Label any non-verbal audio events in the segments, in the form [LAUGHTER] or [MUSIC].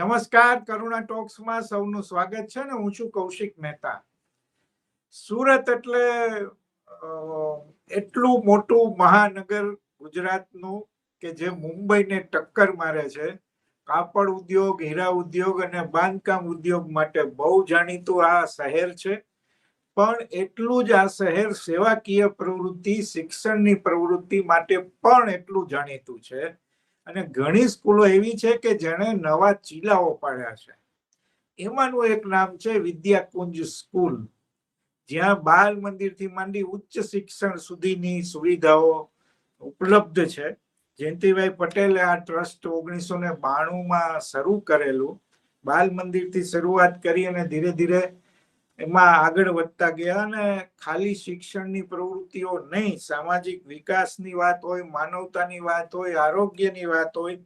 નમસ્કાર, કરુણા ટોક્સમાં સૌનું સ્વાગત છે ને હું છું કૌશિક મહેતા. સુરત એટલે એટલું મોટું મહાનગર ગુજરાતનું કે જે મુંબઈને ટક્કર મારે છે. કાપડ ઉદ્યોગ, હીરા ઉદ્યોગ અને બાંધકામ ઉદ્યોગ માટે બહુ જાણીતું આ શહેર છે. પણ એટલું જ આ શહેર સેવાકીય પ્રવૃત્તિ, શિક્ષણની પ્રવૃત્તિ માટે પણ એટલું જાણીતું છે. અને ઘણી સ્કૂલો એવી છે કે જેણે નવા ચીલાઓ પાડ્યા છે. એમાંનું એક નામ છે વિદ્યાકુંજ સ્કૂલ. જ્યાં બાલ મંદિરથી માંડી ઉચ્ચ શિક્ષણ સુધીની સુવિધાઓ ઉપલબ્ધ છે. જયંતિભાઈ પટેલે આ ટ્રસ્ટ ઓગણીસો ને બાણુંમાં શરૂ કરેલું. બાલ મંદિરથી શરૂઆત કરી અને ધીરે ધીરે એમાં આગળ વધતા ગયા અને ખાલી શિક્ષણની પ્રવૃત્તિઓ નહીં, સામાજિક વિકાસની વાત હોય, માનવતાની વાત હોય, આરોગ્યની વાત હોય,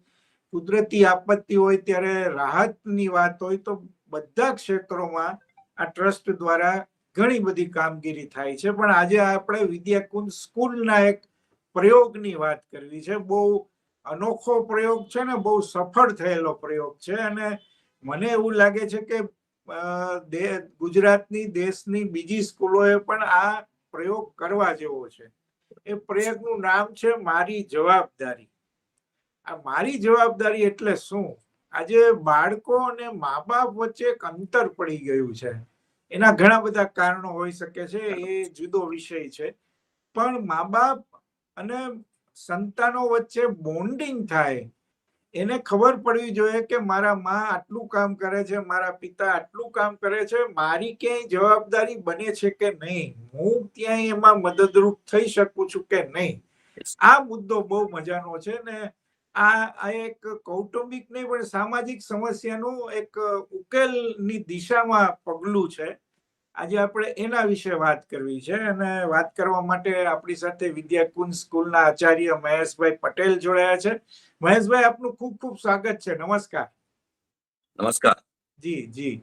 કુદરતી આપત્તિ હોય, ત્યારે રાહતની વાત હોય, તો બધા ક્ષેત્રોમાં આ ટ્રસ્ટ દ્વારા ઘણી બધી કામગીરી થાય છે. પણ આજે આપણે વિદ્યાકુંજ સ્કૂલના એક પ્રયોગની વાત કરવી છે. બહુ અનોખો પ્રયોગ છે ને બહુ સફળ થયેલો પ્રયોગ છે. અને મને એવું લાગે છે કે ગુજરાતની દેશની બીજી સ્કૂલોએ પણ આ પ્રયોગ કરવા જેવો છે. એ પ્રયોગનું નામ છે મારી જવાબદારી. આ મારી જવાબદારી એટલે શું? આજે બાળકો અને મા બાપ વચ્ચે એક અંતર પડી ગયું છે. એના ઘણા બધા કારણો હોઈ શકે છે, એ જુદો વિષય છે. પણ મા બાપ અને સંતાનો વચ્ચે બોન્ડિંગ થાય એને ખબર પડવી જોઈએ કે મારા માં આટલું કામ કરે છે મારા પિતા આટલું કામ કરે છે મારી ક્યાંય જવાબદારી બને છે કે નહીં? હું ક્યાંય એમાં મદદરૂપ થઈ શકું છું કે નહીં? આ મુદ્દો બહુ મજાનો છે ને આ આ એક કૌટુંબિક નહીં પણ સામાજિક સમસ્યાનું એક ઉકેલની દિશામાં પગલું છે. આજે આપણે એના વિશે વાત કરવી છે અને વાત કરવા માટે આપણી સાથે વિદ્યાકુંજ સ્કૂલના આચાર્ય મહેશભાઈ પટેલ જોડાયા છે. મહેશભાઈ આપનું ખૂબ ખૂબ સ્વાગત છે. નમસ્કાર. નમસ્કાર. જી જી.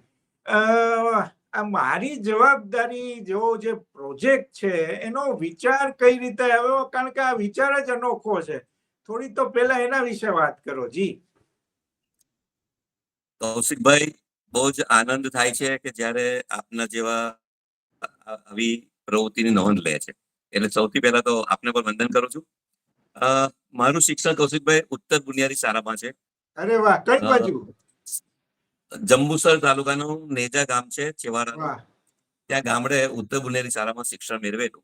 આ મારી જવાબદારી જેવો જે પ્રોજેક્ટ છે એનો વિચાર કઈ રીતે આવ્યો? કારણ કે આ વિચાર જ અનોખો છે. થોડી તો પહેલા એના વિશે વાત કરો. જી. કૌશિકભાઈ બહુ જ આનંદ થાય છે કે જ્યારે આપના જેવા આવી પ્રવૃત્તિની નોંધ લે છે. એટલે સૌથી પહેલા તો આપને પણ વંદન કરું છું. મારું શિક્ષણ કૌશિકભાઈ ઉત્તર બુનિયાદી શાળામાં છે. અરે વાહ કઈ બાજુ? જંબુસર તાલુકાનું નેજા ગામ છે છેવાડા ત્યાં ગામડે ઉત્તર બુનિયાદી શાળામાં શિક્ષણ મેળવેલું.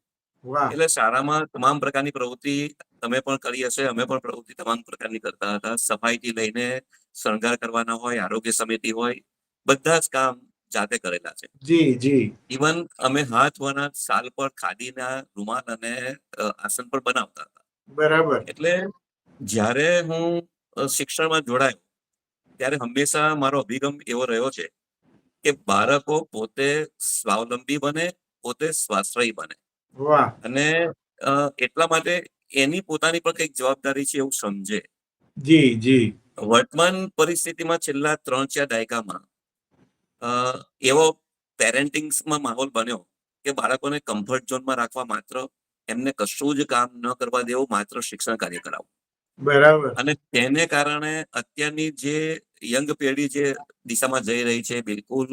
એટલે શાળામાં તમામ પ્રકારની પ્રવૃત્તિ તમે પણ કરી હશે અમે પણ પ્રવૃત્તિ તમામ પ્રકારની કરતા હતા. સફાઈથી લઈને શણગાર કરવાના હોય આરોગ્ય સમિતિ હોય બધા જ કામ જાતે કરેલા છે. જી જી. ઇવન અમે હાથ વના સાલ પર ખાદીના રૂમાલ અને આસન પર બનાવતા હતા. બરાબર. એટલે જ્યારે હું શિક્ષણમાં જોડાયો ત્યારે હંમેશા મારો અભિગમ એવો રહ્યો છે કે બાળકો પોતે સ્વાવલંબી બને પોતે સ્વાશ્રયી બને. અને એટલા માટે એની પોતાની પણ કંઈક જવાબદારી છે એવું સમજે. જી જી. વર્તમાન પરિસ્થિતિમાં છેલ્લા ત્રણ ચાર દાયકામાં એવો પેરેન્ટિંગ્સમાં માહોલ બન્યો કે બાળકોને કમ્ફર્ટ ઝોનમાં રાખવા માત્ર એમને કશું જ કામ ન કરવા દેવું માત્ર શિક્ષણ કાર્ય કરાવવું. બરાબર. અને તેને કારણે અત્યારની જે યંગ પેઢી જે દિશામાં જઈ રહી છે બિલકુલ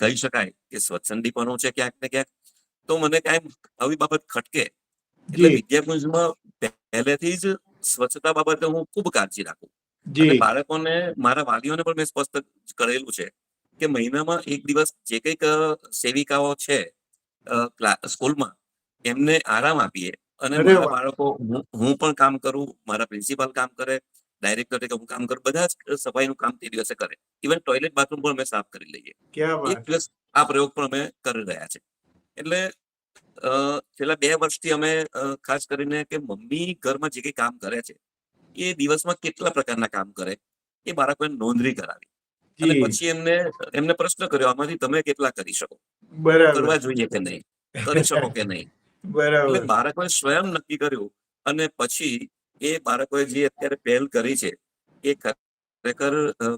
કહી શકાય કે સ્વચ્છંદીપણું છે ક્યાંક ને ક્યાંક તો મને કાંઈ આવી બાબત ખટકે. એટલે વિદ્યાકુંજમાં પહેલેથી જ સ્વચ્છતા બાબતે હું ખૂબ કાળજી રાખું. બાળકોને મારા વાલીઓને પણ મેં સ્પષ્ટ કરેલું છે કે મહિનામાં એક દિવસ જે કંઈક સેવિકાઓ છે સ્કૂલમાં એમને આરામ આપીએ. અને મારા બાળકો હું પણ કામ કરું મારા પ્રિન્સિપાલ કામ કરે ડાયરેક્ટર તરીકે હું કામ કરું બધા જ સફાઈનું કામ તે દિવસે કરે. ઇવન ટોયલેટ બાથરૂમ પણ અમે સાફ કરી લઈએ. એક દિવસ આ પ્રયોગ પણ અમે કરી રહ્યા છે. એટલે છેલ્લા બે વર્ષથી અમે ખાસ કરીને કે મમ્મી ઘરમાં જે કંઈ કામ કરે છે એ દિવસમાં કેટલા પ્રકારના કામ કરે એ બાળકોને નોંધણી કરાવી. અને પછી એમને એમને પ્રશ્ન કર્યો આમાંથી તમે કેટલા કરી શકો? કરવા જોઈએ કે નહીં? કરી શકો કે નહીં? બરાબર. બાળકોએ સ્વયં નક્કી કર્યું અને પછી એ બાળકોએ જે અત્યારે પહેલ કરી છે એ ખરેખર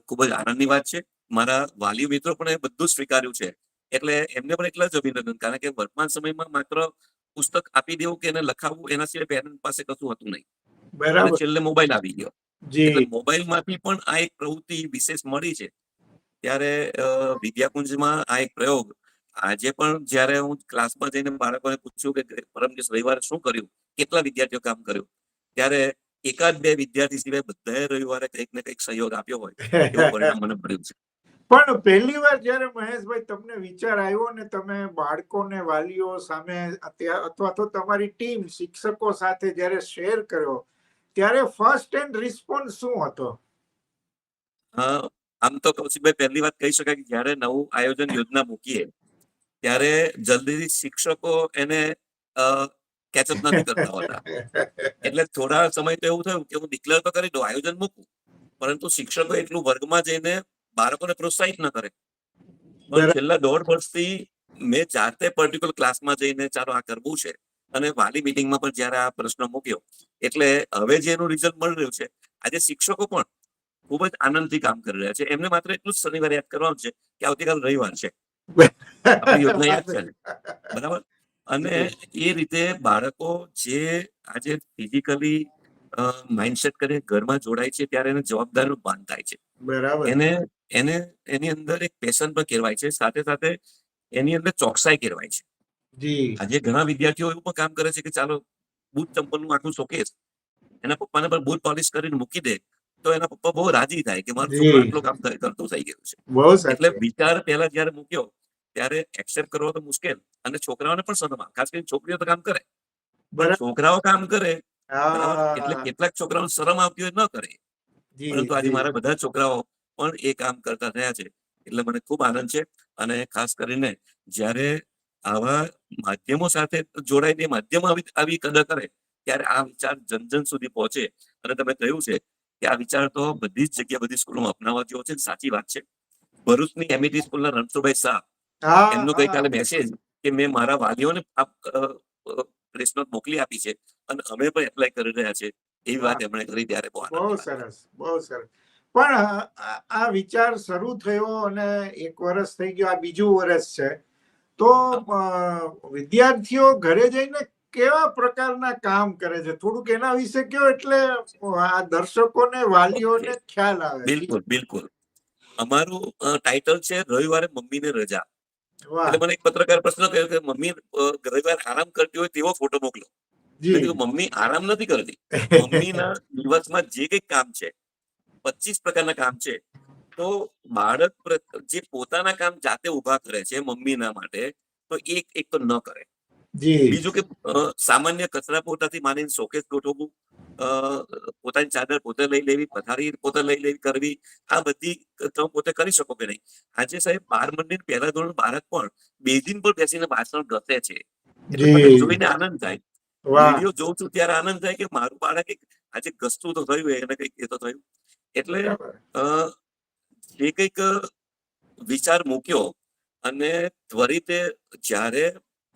ખૂબ જ આનંદની વાત છે. મારા વાલી મિત્રો પણ એ બધું સ્વીકાર્યું છે. એટલે એમને પણ એટલા જ અભિનંદન કારણ કે વર્તમાન સમયમાં માત્ર પુસ્તક આપી દેવું કે એને લખાવવું એના સિવાય પેરેન્ટ પાસે કશું હતું નહીં. બરાબર. છેલ્લે મોબાઈલ આવી ગયો. એટલે મોબાઈલમાંથી પણ આ એક પ્રવૃત્તિ વિશેષ મળી છે. ત્યારે વિદ્યાકુંજમાં આ એક પ્રયોગ. આજે પણ જ્યારે હું ક્લાસમાં જઈને બાળકોને પૂછ્યું કે પરમ દિવસ રવિવારે શું કર્યું? કેટલા વિદ્યાર્થીઓ કામ કર્યું? ત્યારે એકાદ બે વિદ્યાર્થી સિવાય બધાએ રવિવારે કંઈક ને કંઈક સહયોગ આપ્યો હોય. એવું પરિણામ મને મળ્યું છે. [LAUGHS] પણ પહેલી વાર જ્યારે મહેશભાઈ તમને વિચાર આવ્યો ને તમે બાળકોને વાલીઓ સામે અથવા તો તમારી ટીમ શિક્ષકો સાથે જ્યારે શેર કર્યો ત્યારે ફર્સ્ટ એન્ડ રિસ્પોન્સ શું હતો? આમ તો કૌશિકભાઈ પહેલી વાત કહી શકાય કે જ્યારે નવું આયોજન યોજના મૂકીએ ત્યારે જલ્દીથી શિક્ષકો એને કેચઅપ નથી કરતા હોતા. એટલે થોડા સમય તો એવું થયું કે હું ડિક્લેર તો કરી દઉં આયોજન મૂકું. પરંતુ શિક્ષકો એટલું વર્ગમાં જઈને બાળકોને પ્રોત્સાહિત ન કરે. પણ છેલ્લા દોઢ વર્ષથી મેં જાતે પર્ટિક્યુલર ક્લાસમાં જઈને ચાલો આ કરવું છે. અને વાલી મિટિંગમાં પણ જ્યારે આ પ્રશ્ન મૂક્યો એટલે હવે જે એનું રિઝલ્ટ મળી રહ્યું છે આજે શિક્ષકો પણ ખૂબ જ આનંદથી કામ કરી રહ્યા છે. એમને માત્ર એટલું જ શનિવારે યાદ કરવાનું છે કે આવતીકાલ રવિવાર છે. યોજના યાદ છે. બરાબર? અને એ રીતે બાળકો જે આજે ફિઝિકલી માઇન્ડસેટ કરીને ઘરમાં જોડાય છે ત્યારે એને જવાબદારનું ભાન થાય છે. બરાબર. એને એને એની અંદર એક પેશન પણ કહેવાય છે. સાથે સાથે એની અંદર ચોકસાઈ કહેવાય છે. આજે ઘણા વિદ્યાર્થીઓ એવું પણ કામ કરે છે કે ચાલો બૂટ ચંપલનું આખું શોકેસ એના પપ્પાને પણ બૂટ પોલિશ કરીને મૂકી દે. તો એના પપ્પા બહુ રાજી થાય કે મારું છોકરો. આટલું કામ કરતો થઈ ગયું છે. એટલે વિચાર પહેલા જયારે મૂક્યો ત્યારે એક્સેપ્ટ કરવો તો મુશ્કેલ અને છોકરાઓને પણ શરમ ખાસ કરીને છોકરીઓ તો કામ કરે. છોકરાઓ કામ કરે એટલે કેટલાક છોકરાઓ શરમ આવતી હોય ન કરે. પરંતુ આજે મારા બધા છોકરાઓ પણ એ કામ કરતા થયા છે. એટલે મને ખૂબ આનંદ છે અને ખાસ કરીને જ્યારે આવા માધ્યમો સાથે જોડાઈને માધ્યમ આવી આવી કદર કરે ત્યારે આ વિચાર જન જન સુધી પહોંચે. અને તમે કહ્યું છે કે આ વિચાર તો બધી જ જગ્યા બધી સ્કૂલોમાં અપનાવવા જેવો છે સાચી વાત છે. ભરૂચની એમઈટી સ્કૂલના રણછોડભાઈ શાહ એમનો. ગઈકાલે મેસેજ કે મેં મારા વાલીઓને આ પ્રેસ નોટ મોકલી આપી છે અને અમે પણ એપ્લાય કરી રહ્યા છે. એવી વાત એમણે કરી ત્યારે બહુ બહુ સરસ બહુ સરસ. પણ આ વિચાર શરૂ થયો અને એક વર્ષ થઈ ગયો આ બીજું વર્ષ છે. તો વિદ્યાર્થીઓ ઘરે જઈને કેવા પ્રકારના કામ કરે છે? થોડુંક એના વિશે કયો એટલે આ દર્શકોને વાલીઓને ખ્યાલ આવે બિલકુલ બિલકુલ. અમારું ટાઇટલ છે રવિવારે મમ્મીને રજા. એટલે મને એક પત્રકાર પ્રશ્ન કર્યો કે મમ્મી રવિવાર આરામ કરતી હોય તેવો ફોટો મોકલો. મમ્મી આરામ નથી કરતી. મમ્મીના [LAUGHS] દિવસમાં જે કઈ કામ છે પચીસ પ્રકારના કામ છે તો બાળક જે પોતાના કામ જાતે ઊભા કરે છે મમ્મીના માટે તો એક એક તો ન કરે. બીજું કે સામાન્ય કચરા પોતાથી માનીને શોકેસ ગોઠવવું પોતાની ચાદર પોતે લઈ લેવી પથારી પોતે લઈ લેવી કરવી આ બધી તમે પોતે કરી શકો કે નહીં? આજે સાહેબ બાર મંદિર પહેલા ધોરણ બાળક પણ બેઝિન પર બેસીને વાસણ ઘસે છે. મને જોઈને આનંદ થાય. વીડિયો જોઉં છું ત્યારે આનંદ થાય કે મારું બાળક આજે ઘસતું તો થયું એને કંઈક એ તો થયું. એટલે અ, જે કંઈક વિચાર મૂક્યો અને ત્વરિતે જ્યારે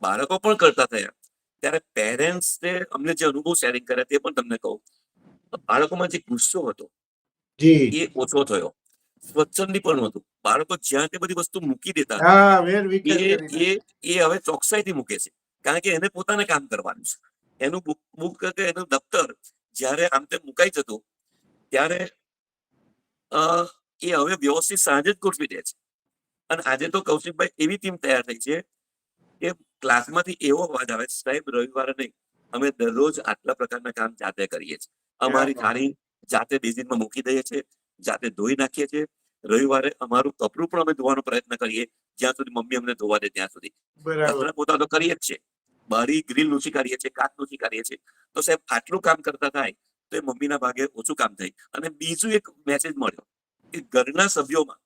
બાળકો પણ કરતા થયા. ત્યારે પેરેન્ટ્સ અમને જે અનુભવ શેરિંગ કર્યા તે પણ તમને કહું. બાળકોમાં જે ગુસ્સો હતો એ ઓછો થયો. સ્વચ્છંદી પણ હતું બાળકો જ્યાં તે બધી વસ્તુ મૂકી દેતા એ એ હવે ચોકસાઈથી મૂકે છે. કારણ કે એને પોતાને કામ કરવાનું છે. એનું બુક બુક કે એનું દફતર જ્યારે આમ તેમ મુકાઈ જતું ત્યારે અ, એ હવે વ્યવસ્થિત સાંજે જ ગોઠવી દે છે. અને આજે તો કૌશિકભાઈ એવી ટીમ તૈયાર થઈ છે કે ક્લાસમાંથી એવો અવાજ આવે છે સાહેબ રવિવારે નહીં. અમે દરરોજ આટલા પ્રકારના કામ જાતે કરીએ છીએ. અમારી. થાળી જાતે બેઝિનમાં મૂકી દઈએ છીએ જાતે ધોઈ નાખીએ છીએ. રવિવારે અમારું કપડું પણ અમે ધોવાનો પ્રયત્ન કરીએ જ્યાં સુધી મમ્મી અમને ધોવા દે ત્યાં સુધી. પોતા તો કરીએ જ છે. બારી ગ્રીલ લૂછી કાઢીએ છીએ કાચ લૂછી કાઢીએ છીએ. તો સાહેબ આટલું કામ કરતા થાય તો એ મમ્મીના ભાગે ઓછું કામ થાય. અને બીજું એક મેસેજ મળ્યો કે ઘરના સભ્યોમાં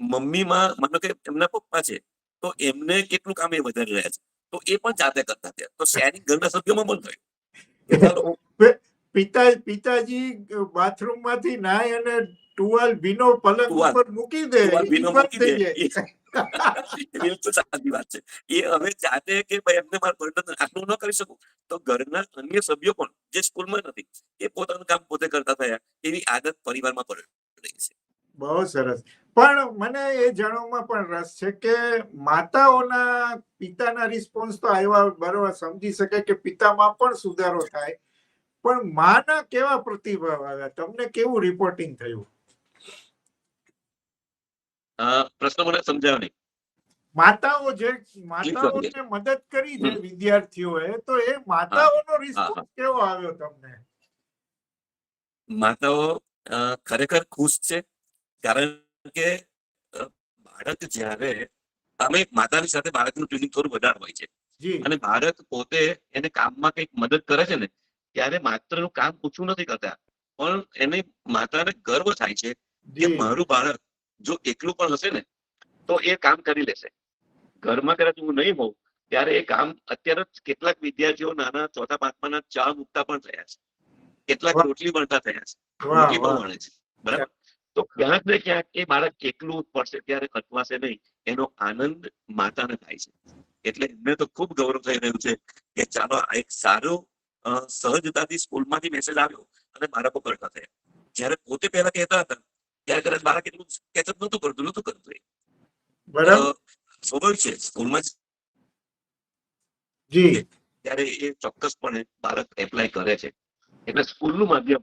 મમ્મીમાં મતલબ કે એમના પપ્પા છે તો એમને કેટલું કામ એ વધારી રહ્યા છે. તો એ પણ જાતે કરતા હતા. તો શેરિંગ ઘરના સભ્યોમાં પણ થયું પિતા પિતાજી બાથરૂમમાંથી નાય અને ટુવાલ ભીનો પલંગ ઉપર મૂકી દે. ભીનો મૂકી દે. થઈ જાય. એ બિલકુલ સાચી વાત છે. એ હવે જાતે કે ભાઈ એમને મારે બર્ડન આટલું ન કરી શકું. તો ઘરના અન્ય સભ્યો પણ જે સ્કૂલમાં નથી એ પોતાનું કામ પોતે કરતા થયા એવી આદત પરિવારમાં પડી છે. બહુ સરસ. પણ મને એ જાણવામાં પણ રસ છે કે માતાઓના પિતાના રિસ્પોન્સ તો આવ્યા બરોબર સમજી શકે કે પિતામાં પણ સુધારો થાય. પણ માના કેવા પ્રતિભાવ આવ્યા? તમને કેવું રિપોર્ટિંગ થયું? પ્રશ્ન મને સમજાવ નહીં. માતાઓ જે માતાઓને મદદ કરી છે. વિદ્યાર્થીઓએ તો એ માતાઓનો રિસ્પોન્સ કેવો આવ્યો તમને? માતાઓ ખરેખર ખુશ છે? કારણ કે બાળક જ્યારે અમે માતાની સાથે બાળકનું ટ્યુનિંગ થોડું વધારે હોય છે. અને બાળક પોતે એને કામમાં કંઈક મદદ કરે છે ને ત્યારે માત્રનું કામ ઓછું નથી કરતા. પણ એને માતાને ગર્વ થાય છે કે મારું બાળક જો એકલું પણ હશે ને તો એ કામ કરી લેશે. ઘરમાં કદાચ હું નહીં હોઉં ત્યારે એ કામ અત્યારે કેટલાક વિદ્યાર્થીઓ નાના ચોથા પાંચમાના ચા મૂકતા પણ થયા છે. કેટલાક રોટલી બનતા થયા છે. રોટલી પણ વણે છે. બરાબર? તો ક્યાંક ને ક્યાંક એ બાળક કેટલું પડશે ત્યારે ખટવાશે નહીં એનો આનંદ માતાને થાય છે. એટલે એમને તો ખૂબ ગૌરવ થઈ રહ્યું છે કે ચાલો આ એક સારો સહજતાથી સ્કૂલમાંથી મેસેજ આવ્યો અને બાળકો કરતા થયા. જ્યારે પોતે પહેલા કહેતા હતા ત્યારે કદાચ બાળક એટલું કેચઅપ નતું કરતું નતું કરતું સ્વાભાવિક છે સ્કૂલમાં જી ત્યારે એ ચોક્કસપણે બાળક એપ્લાય કરે છે. એટલે સ્કૂલનું માધ્યમ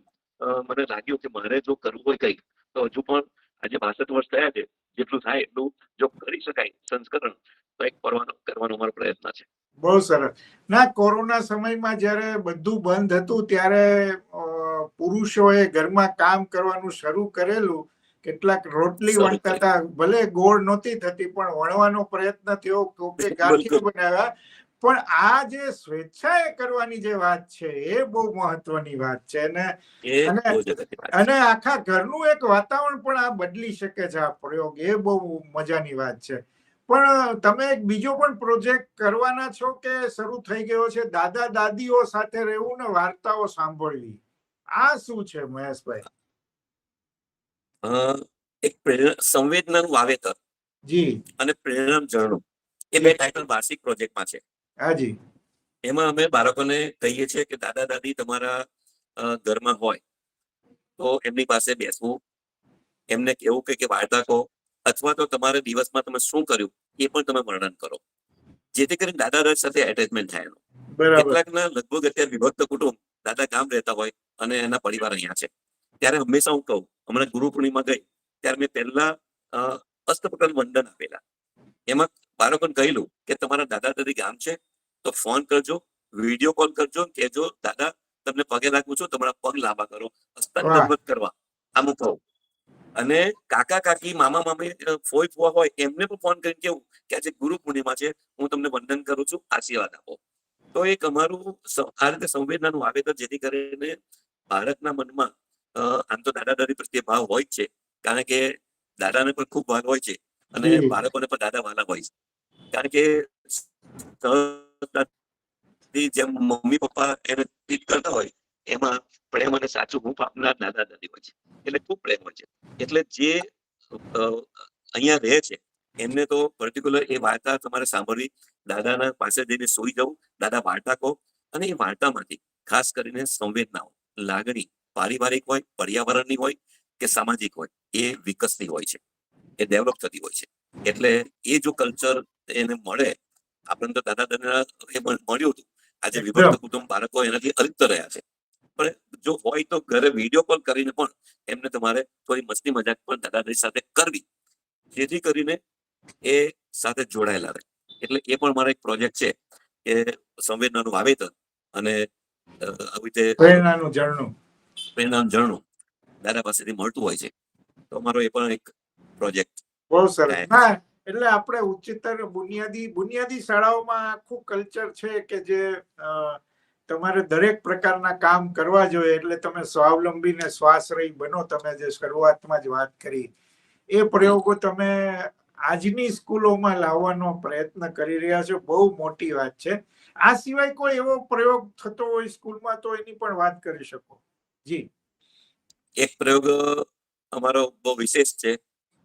મને લાગ્યું કે મારે જો કરવું હોય કંઈક તો હજુ પણ આજે બાસઠ વર્ષ થયા છે જેટલું થાય એટલું જો કરી શકાય સંસ્કરણ. તો એક કરવાનો કરવાનો અમારો પ્રયત્ન છે. બહુ સરસ. ના કોરોના સમયમાં જ્યારે બધું બંધ હતું ત્યારે પુરુષોએ ઘરમાં કામ કરવાનું શરૂ કરેલું. કેટલાક રોટલી વણતા. હતા. ભલે ગોળ નહોતી થતી પણ વણવાનો પ્રયત્ન થયો કોકે ગાંઠિયા બનાવ્યા. પણ આ જે સ્વેચ્છાએ કરવાની જે વાત છે એ બહુ મહત્વની વાત છે અને અને- આખા ઘરનું એક વાતાવરણ પણ આ બદલી શકે છે આ પ્રયોગ એ બહુ મજાની વાત છે. પણ તમે એક બીજો પણ પ્રોજેક્ટ કરવાના છો કે શરૂ થઈ ગયો છે દાદા દાદીઓ સાથે રહેવું ને વાર્તાઓ સાંભળવી આ શું છે મહેશભાઈ? એક પ્રેરણા સંવેદનાનું વાવેતર જી. અને પ્રેરણા ઝરણું. એ બે ટાઇટલ વાર્ષિક પ્રોજેક્ટમાં છે. હાજી. એમાં અમે બાળકોને કહીએ છીએ કે દાદા દાદી તમારા ઘરમાં હોય તો એમની પાસે બેસવું. એમને કેવું કે વાર્તા કહો અથવા તો તમારે દિવસમાં તમે શું કર્યું એ પણ તમે વર્ણન કરો. જેથી કરીને દાદા દાદી સાથે એટેચમેન્ટ થાય. કેટલાકના લગભગ અત્યારે વિભક્ત કુટુંબ દાદા ગામ રહેતા હોય અને એના પરિવાર અહીંયા છે. ત્યારે હંમેશા હું કહું હમણાં ગુરુ પૂર્ણિમા ગઈ ત્યારે મેં પહેલા અ, અષ્ટપ્રકાર વંદન આપેલા. એમાં બાળકોને કહેલું કે તમારા દાદા દાદી ગામ છે તો ફોન કરજો વીડિયો કોલ કરજો કહેજો દાદા તમને પગે લાગુ છું તમારા પગ લાંબા કરો હસ્તાન કરવા. આમ કહું. અને કાકા કાકી મામા મામી ફોઈ ફુવા હોય એમને પણ ફોન કરીને કેવું કે આજે ગુરુ પૂર્ણિમા છે હું તમને વંદન કરું છું આશીર્વાદ આપો. તો એક અમારું આ રીતે સંવેદનાનું વાવેતર જેથી કરીને બાળકના મનમાં આમ તો દાદા દાદી પ્રત્યે ભાવ હોય જ છે કારણ કે દાદાને પણ ખૂબ ભાગ હોય છે અને. બાળકોને પણ દાદા વાલા હોય છે. કારણ કે જેમ મમ્મી, પપ્પા એને ટ્રીટ કરતા હોય, એમાં પ્રેમ અને સાચું હું આપનાર દાદા દાદી હોય છે. એટલે ખૂબ પ્રેમ હોય છે. એટલે જે અહીંયા રહે છે, એમને તો પર્ટિક્યુલર એ વાર્તા તમારે સાંભળવી. દાદાના પાસે જઈને સૂઈ જવું દાદા વાર્તા કહો, અને એ વાર્તામાંથી ખાસ કરીને સંવેદનાઓ, લાગણી, પારિવારિક હોય, પર્યાવરણની હોય કે સામાજિક હોય, એ વિકસતી હોય છે. એ ડેવલપ થતી હોય છે. એટલે એ જો કલ્ચર એને મળે. આપણને તો દાદા દાદા એ મળ્યું હતું. આજે. વિભક્ત કુટુંબ બાળકો એનાથી અલિપ્ત રહ્યા છે. પણ જો હોય તો ઘરે વીડિયો કોલ કરીને પણ એમને તમારે થોડી મસ્તી મજાક પણ દાદા દાદી સાથે કરવી. જેથી કરીને એ સાથે જોડાયેલા રહે. એટલે એ પણ મારો એક પ્રોજેક્ટ છે કે સંવેદનાનું વાવેતર અને આવી રીતે પ્રેરણાનું ઝરણું. પ્રેરણાનું ઝરણું દાદા પાસેથી મળતું હોય છે. તો અમારો એ પણ એક પ્રોજેક્ટ બહુ સરસ. એટલે આપણે ઉચ્ચતર બુનિયાદી બુનિયાદી શાળાઓમાં આખું કલ્ચર છે કે જે તમારે દરેક પ્રકારના કામ કરવા જોઈએ. એટલે તમે સ્વાવલંબી ને સ્વાશ્રય બનો તમે જે શરૂઆતમાં જ વાત કરી. એ પ્રયોગો તમે આજની સ્કૂલોમાં લાવવાનો પ્રયત્ન કરી રહ્યા છો. બહુ મોટી વાત છે. આ સિવાય કોઈ એવો પ્રયોગ થતો હોય સ્કૂલમાં તો એની પણ વાત કરી શકો. જી. એક પ્રયોગ અમારો બહુ વિશેષ છે,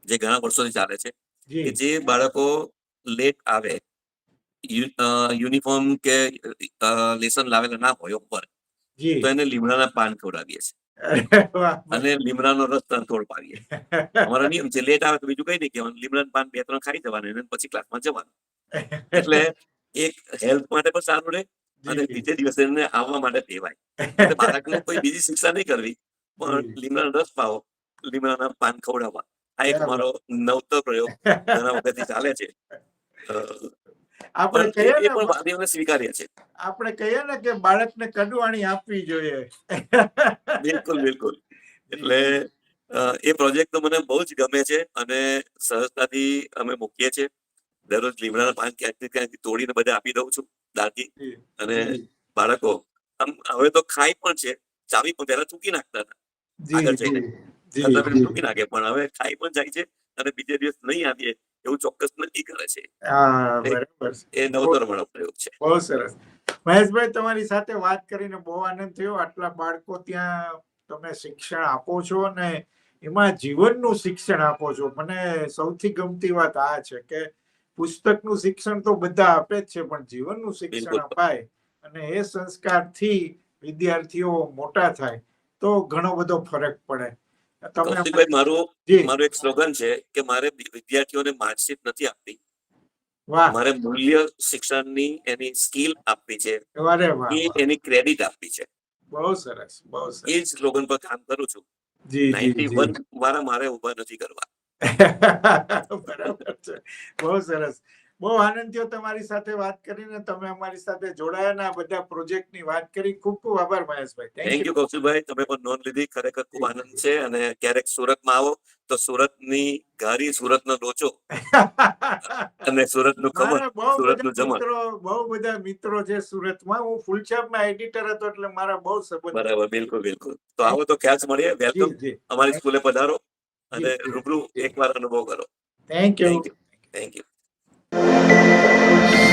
જે ઘણા વર્ષોથી ચાલે છે. કે જે બાળકો લેટ આવે યુનિફોર્મ કે લેસન લાવેલા ના હોય ઉપર તો એને લીમડાના પાન ખવડાવીએ છીએ. અને લીમડાનો રસ તરતોડ પાડીએ અમારો નિયમ છે લેટ આવે તો બીજું કઈ નહીં કહેવાનું લીમડાનું પાન બે ત્રણ ખાઈ જવાનું અને પછી ક્લાસમાં જવાનું. એટલે એક હેલ્થ માટે પણ સારું રહે અને બીજે દિવસે એને આવવા માટે ટેવાય [LAUGHS] બાળકને કોઈ બીજી શિક્ષા નહીં કરવી પણ લીમડાનો રસ પાવો લીમડાના પાન ખવડાવવા. આ એક મારો નવતો પ્રયોગ [LAUGHS] ઘણા વખતથી ચાલે છે. આપણે કહીએ ને પણ વાલીઓને સ્વીકાર્ય છે આપણે કહીએ ને કે બાળકને કડવાણી આપવી જોઈએ. બિલકુલ બિલકુલ. [LAUGHS] એટલે એ પ્રોજેક્ટ તો મને બહુ જ ગમે છે અને સહજતાથી અમે મૂકીએ છીએ. દરરોજ લીમડાના પાન ક્યાંક ને ક્યાંક તોડીને બધે આપી દઉં છું દાદી અને બાળકો આમ હવે તો ખાઈ પણ છે ચાવી પણ પહેલા ચૂકી નાખતા હતા. આગળ જઈને. જી, છતાં પેલું જી. ચૂકી નાખે પણ હવે ખાઈ પણ જાય છે અને બીજે દિવસ નહીં આવીએ એવું ચોક્કસ નક્કી કરે છે. હા બરાબર છે. એ નવતરમાનો પ્રયોગ છે. બહુ સરસ. મહેશભાઈ તમારી સાથે વાત કરીને બહુ આનંદ થયો. આટલા બાળકો ત્યાં તમે શિક્ષણ આપો છો અને એમાં જીવનનું શિક્ષણ આપો છો. મને સૌથી ગમતી વાત આ છે કે પુસ્તકનું શિક્ષણ તો બધા આપે જ છે પણ જીવનનું શિક્ષણ બિલકુલ. અપાય અને એ સંસ્કારથી વિદ્યાર્થીઓ મોટા થાય તો ઘણો બધો ફરક પડે. કૌશિકભાઈ મારું મારું એક સ્લોગન છે કે મારે વિદ્યાર્થીઓને માર્કશીટ નથી આપવી. મારે મૂલ્ય શિક્ષણની એની સ્કિલ આપવી છે. એની ક્રેડિટ આપવી છે. બહુ સરસ બહુ એ જ સ્લોગન પર કામ કરું છું. જી જી નાઇન્ટી વન મારા મારે ઊભા નથી કરવા. [LAUGHS] બરાબર છે. બહુ સરસ. બહુ આનંદ થયો તમારી સાથે વાત કરીને તમે અમારી સાથે જોડાયા ના બધા પ્રોજેક્ટની વાત કરી. ખૂબ ખૂબ આભાર મહેશભાઈ. Thank you Kaushikbhai. તમે પણ નોંધ લીધી ખરેખર ખૂબ આનંદ છે અને ક્યારેક સુરતમાં આવો તો સુરતની ઘારી સુરતનો લોચો [LAUGHS] અને સુરતનું ખમણ સુરતનું જમણ. બહુ બધા મિત્રો છે સુરતમાં હું ફૂલછાપમાં એડિટર હતો એટલે મારા બહુ સંબંધ બરાબર બિલકુલ બિલકુલ. તો આવો તો ખ્યાલ મળીએ. વેલકમ અમારી સ્કૂલે પધારો અને રૂબરૂ. એકવાર અનુભવ કરો. Thank you thank you thank you